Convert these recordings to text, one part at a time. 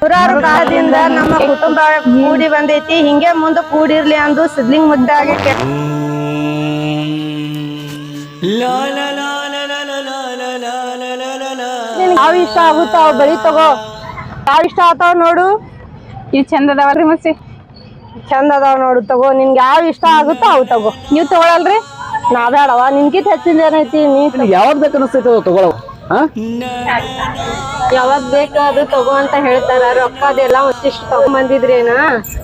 ನೂರಾರು ಕಾಲದಿಂದ ನಮ್ಮ ಕುಟುಂಬ ಕೂಡಿ ಬಂದೈತಿ ಹಿಂಗೆ ಮುಂದೆ ಕೂಡಿರ್ಲಿ ಅಂದು ಸಿದ್ಲಿಂಗ್ ಮುದ್ದಾಗಿ ಯಾವ ಇಷ್ಟ ಆಗುತ್ತಾವ ಅವ್ ಬಳಿ ತಗೋ ಯಾವ ಇಷ್ಟ ಆತಾವ್ ನೋಡು ಇವ್ ಚಂದ ಅದಾವಲ್ರಿ ಮಸಿ ಚಂದ ಅದಾವ ನೋಡು ತಗೋ ನಿನ್ಗೆ ಯಾವ ಇಷ್ಟ ಆಗುತ್ತೋ ಅವು ತಗೋ ನೀವ್ ತಗೊಳಲ್ರಿ ನಾ ಬೇಡವ ನಿನ್ಕಿತ್ ಹೆಚ್ಚಿಂದ ಏನೈತಿ ನೀ ಯಾವ್ದು ಬೇಕು ಅನಿಸ್ತೈತೆ ತಗೊಳವ ಯಾವಾಗ ಬೇಕು ಅದು ತಗೋ ಅಂತ ಹೇಳ್ತಾರ ರೊಕ್ಕದೆಲ್ಲ ಒಂದಿಷ್ಟು ತಗೊಂಬಂದಿದ್ರೇನ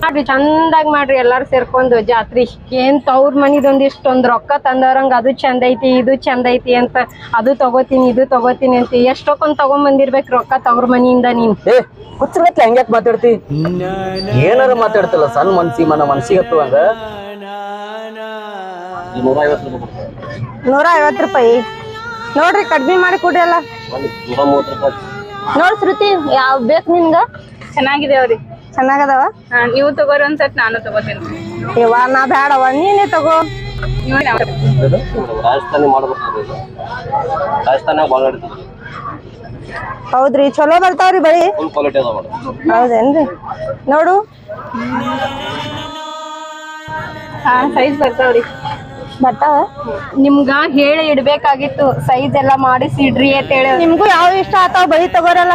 ಮಾಡ್ರಿ ಚಂದಾಗ್ ಮಾಡ್ರಿ ಎಲ್ಲಾರು ಸೇರ್ಕೊಂಡು ಜಾತ್ರಿ. ಏನ್ ತವ್ರ ಮನಿದ್ ಒಂದಿಷ್ಟು ಒಂದ್ ರೊಕ್ಕ ತಂದವ್ರಂಗ ಅದು ಚಂದ ಐತಿ ಇದು ಚಂದ ಐತಿ ಅಂತ ಅದು ತಗೋತೀನಿ ಇದು ತಗೋತೀನಿ ಅಂತ. ಎಷ್ಟೊಕ್ಕೊಂದ್ ತಗೊಂಬಂದಿರ್ಬೇಕು ರೊಕ್ಕ ತವ್ರ ಮನಿಯಿಂದ ನೀನ್? ಹುಚ್ಚರ್ಗತ್ಲೆ ಹಂಗ್ಯಾಕ್ ಮಾತಾಡ್ತಿ? ಏನಾರ ಮಾತಾಡ್ತಲ್ಲ ಸಣ್ಣ ಮನ್ಸಿ ಮನ ಮನ್ಸಿಗೆ ಹತ್ತುವಂಗ ನೂರ ಐವತ್ತು ರೂಪಾಯಿ. ನೂರ ಐವತ್ ರೂಪಾಯಿ? ನೋಡ್ರಿ ಕಡ್ಮಿ ಮಾಡಿ ಕೊಡ್ರಿ ಅಲ್ಲ. ನೋಡ್ ಶ್ರುತಿ ಯಾವ ಬೇಕು ನಿಮ್ಗ? ಚೆನ್ನಾಗಿದೆ ಅವ್ರಿ. ಚೆನ್ನಾಗದವ? ನೀವು ತಗೋರಿ ಅಂತ ನಾನು ತಗೋತೀನಿ. ಇವ ನಾ ಬೇಡವ ನೀನೇ ತಗೋ. ರಾಜಸ್ಥಾನಿ ಮಾಡ್ಬೇಕು. ಹೌದ್ರಿ ಚಲೋ ಬರ್ತಾವ್ರಿ ಬಳಿ. ಹೌದೇನ್ರಿ? ನೋಡು. ಹಾ ಸೈಜ್ ಬರ್ತಾವ್ರಿ. ಬರ್ತಾವ ನಿಮ್ಗ ಹೇಳಿ ಇಡ್ಬೇಕಾಗಿತ್ತು ಸೈಜ್ ಎಲ್ಲಾ ಮಾಡಿಸಿ ಇಡ್ರಿ ಅಂತ ಹೇಳಿ. ನಿಮ್ಗೂ ಯಾವ ಇಷ್ಟ ಆತಾವ ಬಳಿ ತಗೋರಲ್ಲ.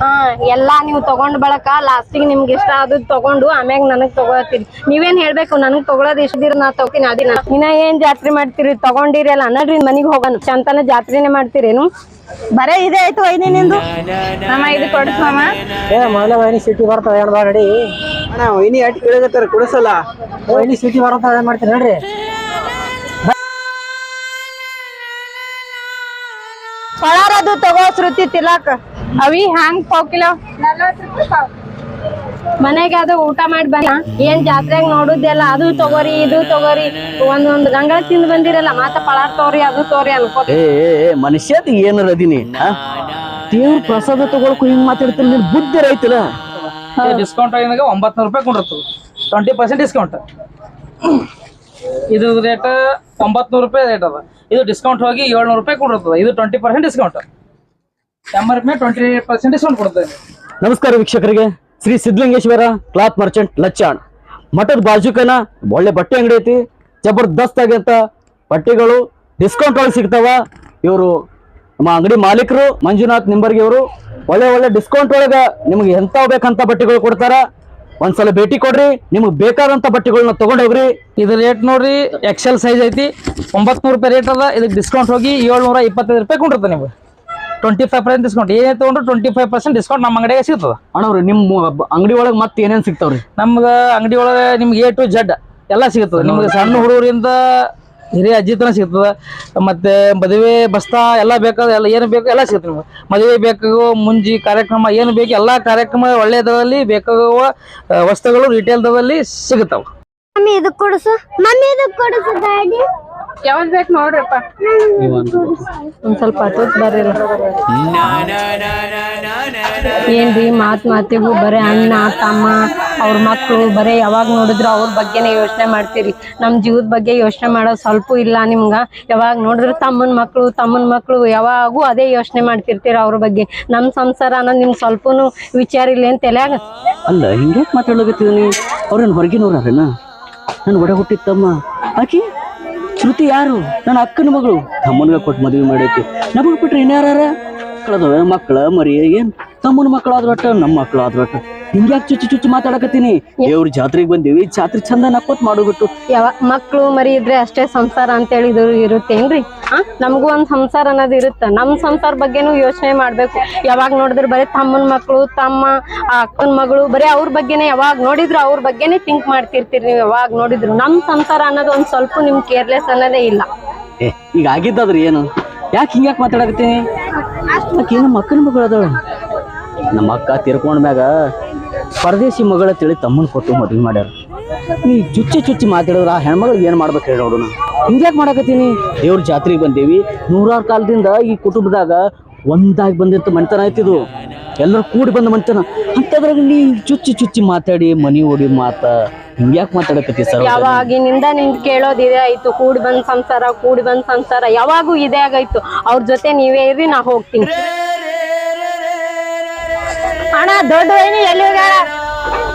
ಹಾ ಎಲ್ಲಾ ನೀವು ತಗೊಂಡ್ ಬಳಕ ಲಾಸ್ಟಿಗೆ ನಿಮ್ಗೆ ಇಷ್ಟ ಆದದ್ ತಗೊಂಡು ಆಮ್ಯಾಗ ನನಗ್ ತಗೋತೀರಿ ನೀವೇನ್ ಹೇಳ್ಬೇಕು ನನಗ್ ತಗೊಳೋದ್ ಇಷ್ಟದಿರ ನಾ ತಗೋತೀನಿ ಅದಿನ ಇನ್ನ. ಏನ್ ಜಾತ್ರೆ ಮಾಡ್ತೀರಿ ತಗೊಂಡಿರಲ್ಲ ಅನ್ನಡ್ರಿ ಮನಿಗ್ ಹೋಗೋಣ. ಚಂತನ ಜಾತ್ರೆನೆ ಮಾಡ್ತೀರೇನು? ಬರೇ ಇದೇ ಆಯ್ತು ವೈನಿ ನಿಂದು. ಮಾಮ ಇದು ಕೊಡ್ಸ್ ಮಾಮ. ಏ ಮೊದಲ ವೈನಿ ಸಿಟಿ ಬರ್ತಾವ ಏನ್ ಬಾ ರೆಡಿ ಅಣ್ಣ ವೈನಿ ಕೊಡಿಸಲ್ಲ? ವೈನಿ ಸಿಟಿ ಬರ್ತಾವ ಏನ್ ಮಾಡ್ತೀರಿ ನೋಡ್ರಿ ಪಳಾರದು ತಗೋ ಶ್ರುತಿ ತಿಲಾಕ್. ಅವಿ ಹ್ಯಾಂಗ್ ಪಾವ್ ಕಿಲೋ? ಮನೆಗೆ ಅದು ಊಟ ಮಾಡಿ ಬನ್ನ. ಏನ್ ಜಾತ್ರೆಗ್ ನೋಡುದೆಲ್ಲ ಅದು ತಗೋರಿ ಇದು ತಗೋರಿ. ಒಂದೊಂದ್ ಗಂಗಳ ತಿಂದ್ ಬಂದಿರಲ್ಲ ಮಾತ ಪಳಾರ್ ತಗೋರಿ ಅದು ತಗೋರಿ ಅನ್ಕೋ ಏ ಮನುಷ್ಯದ ಏನಾರ ಅದೀನಿ ದೇವ್ರ ಪ್ರಸಾದ ತಗೊಳಕು ಹಿಂಗ್ ಮಾತಾಡ್ತಿಲ್ಲ ನಿನ್ ಬುದ್ಧಿ ರೈತಲ್ಲ ಡಿಸ್ಕೌಂಟ್ ಆಗಿದಾಗ ಒಂಬತ್ತು ರೂಪಾಯಿ ಕೊಂಡಿರ್ತು ಟ್ವೆಂಟಿ ಪರ್ಸೆಂಟ್ ಡಿಸ್ಕೌಂಟ್ ಇದು ರೇಟ್ ಒಂಬತ್ತು ರೂಪಾಯಿ ರೇಟ್ ಅದ. ಇದು ಡಿಸ್ಕೌಂಟ್ ಹೋಗಿ ಏಳ್ನೂರು ರೂಪಾಯಿ ಕೊಡಿರ್ತದೆ ಇದು twenty percent discount M R P twenty percent discount ಕೊಡ್ತದೆ ನಮಸ್ಕಾರ ವೀಕ್ಷಕರಿಗೆ. Shri Siddhalingeshwara cloth merchant Lachyan. ಮಠದ ಬಾಜುಕನ ಒಳ್ಳೆ ಬಟ್ಟೆ ಅಂಗಡಿ ಐತಿ. ಜಬರ್ದಸ್ತ್ ಆಗಿಂತ ಬಟ್ಟೆಗಳು ಡಿಸ್ಕೌಂಟ್ ಒಳಗೆ ಸಿಗ್ತಾವ. ಇವರು ನಮ್ಮ ಅಂಗಡಿ ಮಾಲೀಕರು ಮಂಜುನಾಥ್ ನಿಂಬರ್ಗಿ ಅವರು ಒಳ್ಳೆ ಒಳ್ಳೆ ಡಿಸ್ಕೌಂಟ್ ಒಳಗೆ ನಿಮ್ಗೆ ಎಂತಾವ್ ಬೇಕಂತ ಬಟ್ಟೆಗಳು ಕೊಡ್ತಾರ. ಒಂದ್ಸಲ ಭೇಟಿ ಕೊಡ್ರಿ ನಿಮ್ಗೆ ಬೇಕಾದಂತ ಬಟ್ಟೆಗಳನ್ನ ತಗೊಂಡೋಗ್ರಿ ಇದು ರೇಟ್ ನೋಡ್ರಿ ಎಕ್ಸೆಲ್ ಸೈಜ್ ಐತಿ ಒಂಬತ್ನೂರು ರೂಪಾಯಿ ರೇಟ್ ಅದ ಇದಕ್ಕೆ ಡಿಸ್ಕೌಂಟ್ ಹೋಗಿ ಏಳ್ನೂರ ಇಪ್ಪತ್ತೈದು ರೂಪಾಯಿ ಕೊಂಡಿರ್ತದೆ ನಿಮ್ಗೆ. ಟ್ವೆಂಟಿ ಫೈವ್ ಪರ್ಸೆಂಟ್ ಡಿಸ್ಕೌಂಟ್ ಏನೇ ತೊಗೊಂಡ್ರು ಟ್ವೆಂಟಿ ಫೈವ್ ಪರ್ಸೆಂಟ್ ಡಿಸ್ಕೌಂಟ್ ನಮ್ಮ ಅಂಗಡಿಗೆ ಸಿಗ್ತದೆ. ಅಣ್ಣವ್ರಿ ನಿಮ್ಮ ಅಂಗಡಿ ಒಳಗೆ ಮತ್ತೆ ಏನೇನು ಸಿಗ್ತಾವ್ರಿ? ನಮ್ಗೆ ಅಂಗಡಿ ಒಳಗೆ ನಿಮ್ಗೆ ಎ ಟು ಜಡ್ ಎಲ್ಲ ಸಿಗ್ತದೆ. ನಿಮ್ಗೆ ಸಣ್ಣ ಹುಡುಗರಿಂದ ಹಿರಿಯ ಅಜ್ಜಿತನ ಸಿಗ್ತದೆ. ಮತ್ತೆ ಮದುವೆ ಬಸ್ತಾ ಎಲ್ಲ ಬೇಕಾದ ಎಲ್ಲ ಏನು ಬೇಕು ಎಲ್ಲ ಸಿಗ್ತದೆ ನಿಮ್ಗೆ. ಮದುವೆ ಬೇಕಾಗುವ ಮುಂಜಿ ಕಾರ್ಯಕ್ರಮ ಏನು ಬೇಕು ಎಲ್ಲ ಕಾರ್ಯಕ್ರಮ ಒಳ್ಳೆಯ ದರದಲ್ಲಿ ಬೇಕಾಗುವ ವಸ್ತುಗಳು ರಿಟೇಲ್ ದರದಲ್ಲಿ ಸಿಗುತ್ತವೆ. ಮಮ್ಮಿ ಇದು ಕೊಡಿಸು. ಮಮ್ಮಿ ಇದು ಕೊಡಿಸು ಯಾವ್ದ್ ಬೇಕು ನೋಡ್ರಪ್ಪ. ಒಂದ್ ಸ್ವಲ್ಪ ಹತ್ತೊತ್ ಬರ್ರಿಲ್ಲ ಏನ್ರಿ ಮಾತ್ ಮಾತಿಗೂ ಬರೇ ಅಣ್ಣ ತಮ್ಮ ಅವ್ರ ಮಕ್ಳು ಬರೇ ಯಾವಾಗ ನೋಡಿದ್ರು ಅವ್ರ ಬಗ್ಗೆನೇ ಯೋಚನೆ ಮಾಡ್ತೀರಿ. ನಮ್ಮ ಜೀವದ ಬಗ್ಗೆ ಯೋಚನೆ ಮಾಡೋದು ಸ್ವಲ್ಪ ಇಲ್ಲ ನಿಮ್ಗ. ಯಾವಾಗ ನೋಡಿದ್ರು ತಮ್ಮನ ಮಕ್ಕಳು ತಮ್ಮನ ಮಕ್ಕಳು ಯಾವಾಗೂ ಅದೇ ಯೋಚನೆ ಮಾಡ್ತಿರ್ತೀರ ಅವ್ರ ಬಗ್ಗೆ. ನಮ್ಮ ಸಂಸಾರ ಅನ್ನೋದು ನಿಮ್ಗೆ ಸ್ವಲ್ಪನು ವಿಚಾರ ಇಲ್ಲ ಅಂತ ಎಲ್ಲ ಅಲ್ಲ ಹಿಂಗ್ಯಾಕ್ ಮಾತಾಡ್ಲಕತ್ತೀನಿ ಅವ್ರೇನು ಹೊರಗಿನವ್ರ ನನ್ನ ಒಡೆ ಹುಟ್ಟಿತ್ತಮ್ಮ ಆಕಿ? ಶ್ರುತಿ ಯಾರು? ನನ್ನ ಅಕ್ಕನ ಮಗಳು. ತಮ್ಮನ್ಗ ಕೊಟ್ಟು ಮದುವೆ ಮಾಡೈತಿ ನಮಗ್ ಬಿಟ್ರೆ ಇನ್ಯಾರ ಮಕ್ಕಳದವ ಮಕ್ಕಳ ಮರಿ ಏನ್? ತಮ್ಮನ ಮಕ್ಕಳಾದ್ರೂ ಒಟ್ಟು ನಮ್ಮ ಮಕ್ಕಳಾದ್ರಟ್ಟ ಹಿಂಗ್ಯಾಕ್ ಚುಚ್ಚಿ ಚುಚ್ಚಿ ಮಾತಾಡಕತ್ತೀನಿ? ದೇವ್ರ ಜಾತ್ರೆಗೆ ಬಂದೇವಿ ಜಾತ್ರೆ ಚಂದ ನಕ್ಕೋತ್ ಮಾಡೋಬಿಟ್ಟು. ಯಾವ ಮಕ್ಳು ಮರಿ ಇದ್ರೆ ಅಷ್ಟೇ ಸಂಸಾರ ಅಂತೇಳಿ ಇದು ಇರುತ್ತೇನ್ರಿ ಆ ನಮಗೂ ಒಂದ್ ಸಂಸಾರ ಅನ್ನೋದು ಇರುತ್ತೆ. ನಮ್ ಸಂಸಾರ ಬಗ್ಗೆನೂ ಯೋಚನೆ ಮಾಡ್ಬೇಕು. ಯಾವಾಗ ನೋಡಿದ್ರು ಬರೀ ತಮ್ಮನ ಮಕ್ಳು ತಮ್ಮ ಅಕ್ಕನ ಮಗಳು ಬರೀ ಅವ್ರ ಬಗ್ಗೆನೇ ಯಾವಾಗ ನೋಡಿದ್ರು ಅವ್ರ ಬಗ್ಗೆನೆ ಥಿಂಕ್ ಮಾಡ್ತಿರ್ತೀರಿ ನೀವು ಯಾವಾಗ ನೋಡಿದ್ರು. ನಮ್ ಸಂಸಾರ ಅನ್ನೋದು ಒಂದ್ ಸ್ವಲ್ಪ ನಿಮ್ ಕೇರ್ಲೆಸ್ ಅನ್ನೋದೇ ಇಲ್ಲ. ಏ ಈಗ ಆಗಿದ್ದಾದ್ರಿ ಏನು? ಯಾಕೆ ಹಿಂಗ್ಯಾಕ್ ಮಾತಾಡಕತ್ತೀನಿ? ಏನು ಮಕ್ಕನ ಮಗಳು ಅದಾಳ? ನಮ್ಮ ಅಕ್ಕ ತೀರ್ಕೊಂಡ ಮ್ಯಾಗ ಪರದೇಶಿ ಮಗಳ ತಿಳಿ ತಮ್ಮನ್ ಕೊಟ್ಟು ಮದ್ವಿ ಮಾಡ್ಯಾರ. ನೀ ಚುಚ್ಚಿ ಚುಚ್ಚಿ ಮಾತಾಡಿದ್ರ ಆ ಹೆಣ್ಮಗಳಿಗೆ ಏನ್ ಮಾಡ್ಬೇಕು ಹೇಳಿ ನೋಡೋಣ. ಹಿಂಗ್ಯಾಕ್ ಮಾಡಕತ್ತೀನಿ? ದೇವ್ರ ಜಾತ್ರೆಗೆ ಬಂದೇವಿ. ನೂರಾರು ಕಾಲದಿಂದ ಈ ಕುಟುಂಬದಾಗ ಒಂದಾಗಿ ಬಂದಿತ್ತು ಮನೆತನ ಆಯ್ತಿದು ಎಲ್ಲರೂ ಕೂಡಿ ಬಂದ ಮನೆತನ. ಅಂತದ್ರಾಗ ನೀ ಚುಚ್ಚಿ ಚುಚ್ಚಿ ಮಾತಾಡಿ ಮನಿ ಓಡಿ ಮಾತ. ಹಿಂಗ್ಯಾಕ್ ಮಾತಾಡಕತ್ತಿ ಸರ್ ಯಾವಾಗಿನಿಂದ ನಿಮ್ದು ಕೇಳೋದ್ ಇದೇ ಆಯ್ತು. ಕೂಡಿ ಬಂದ್ ಸಂಸಾರ, ಕೂಡಿ ಬಂದ್ ಸಂಸಾರ. ಯಾವಾಗೂ ಇದೇ ಆಗೈತು. ಅವ್ರ ಜೊತೆ ನೀವೇ ಇರ್ರಿ, ನಾ ಹೋಗ್ತೀನಿ. ಅಣ್ಣ ದೊಡ್ಡ ವೈನಿ ಎಲ್ಲಿ ಹೋಗ್ಯಾಳ?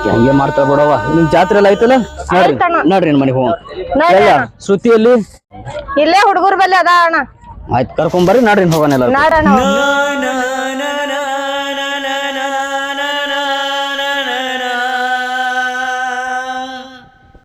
ಹಂಗೆ ಮಾಡ್ತಾರ ಬಿಡವ ನಿಮ್ ಜಾತ್ರೆ ಎಲ್ಲ ಐತಲ್ಲ ನೋಡ್ರಿ. ನೋಡ್ರಿ ಮನೆ ಮನೆಗೆ ಹೋಗ. ಶ್ರುತಿಯಲ್ಲಿ ಇಲ್ಲೇ ಹುಡುಗರ ಬಲ್ಲಿ ಅದ ಅಣ್ಣ. ಆಯ್ತು ಕರ್ಕೊಂಡ್ ಬರ್ರಿ ನೋಡ್ರಿ ಹೋಗೋಣ ಎಲ್ಲ